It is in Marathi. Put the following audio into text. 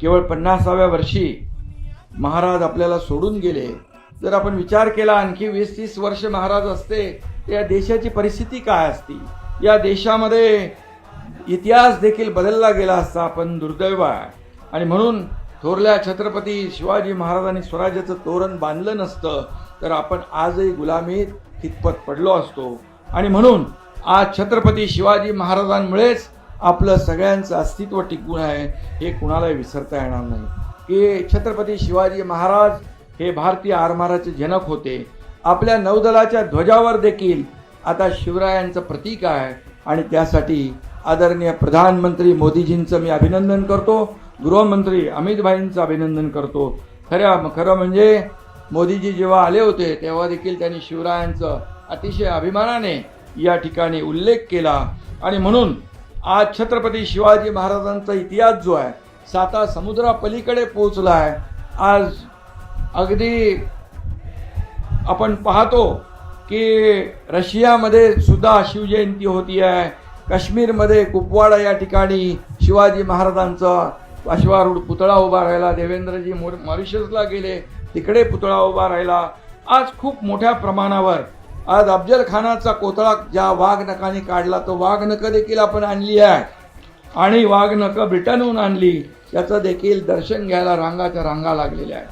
केवळ पन्नासाव्या वर्षी महाराज आपल्याला सोडून गेले. जर आपण विचार केला आणखी वीस तीस वर्ष महाराज असते तर या देशाची परिस्थिती काय असती? या देशामध्ये इतिहास देखील बदलला गेला असता आपण दुर्दैव आहे. आणि म्हणून थोरल्या छत्रपती शिवाजी महाराजांनी स्वराज्याचं तोरण बांधलं नसतं तर आपण आजही गुलामीत कितपत पडलो असतो. आणि म्हणून आज छत्रपती शिवाजी महाराजांमुळेच आपलं सगळ्यांचं अस्तित्व टिकून आहे हे कुणालाही विसरता येणार नाही. की छत्रपती शिवाजी महाराज हे भारतीय आरमाराचे जनक होते. आपल्या नौदलाच्या ध्वजावर देखील आता शिवरायांचं प्रतीक आहे. आणि त्यासाठी आदरणीय प्रधानमंत्री मोदीजींचं मी अभिनंदन करतो. गृहमंत्री अमित भाईंचं अभिनंदन करतो. खऱ्या खरं म्हणजे मोदीजी जेव्हा आले होते तेव्हा देखील त्यांनी शिवरायांचं अतिशय अभिमानाने या ठिकाणी उल्लेख केला. आणि म्हणून आज छत्रपती शिवाजी महाराजांचा इतिहास जो आहे साता समुद्रापलीकडे पोहोचला आहे. आज अगदी आपण पाहतो की रशियामध्ये सुद्धा शिवजयंती होती आहे. काश्मीरमध्ये कुपवाडा या ठिकाणी शिवाजी महाराजांचा अश्वारूढ पुतळा उभा राहिला. देवेंद्रजी मोर मॉरिशसला गेले तिकडे पुतळा उभा राहिला. आज खूप मोठ्या प्रमाणावर आज अफजल खानाचा कोतळा ज्या वाघनकाने काढला तो वाघनकं देखील आपण आणली आहे. आणि वाघनकं ब्रिटनहून आणली याचं देखील दर्शन घ्यायला रांगाच्या रांगा लागलेल्या आहेत.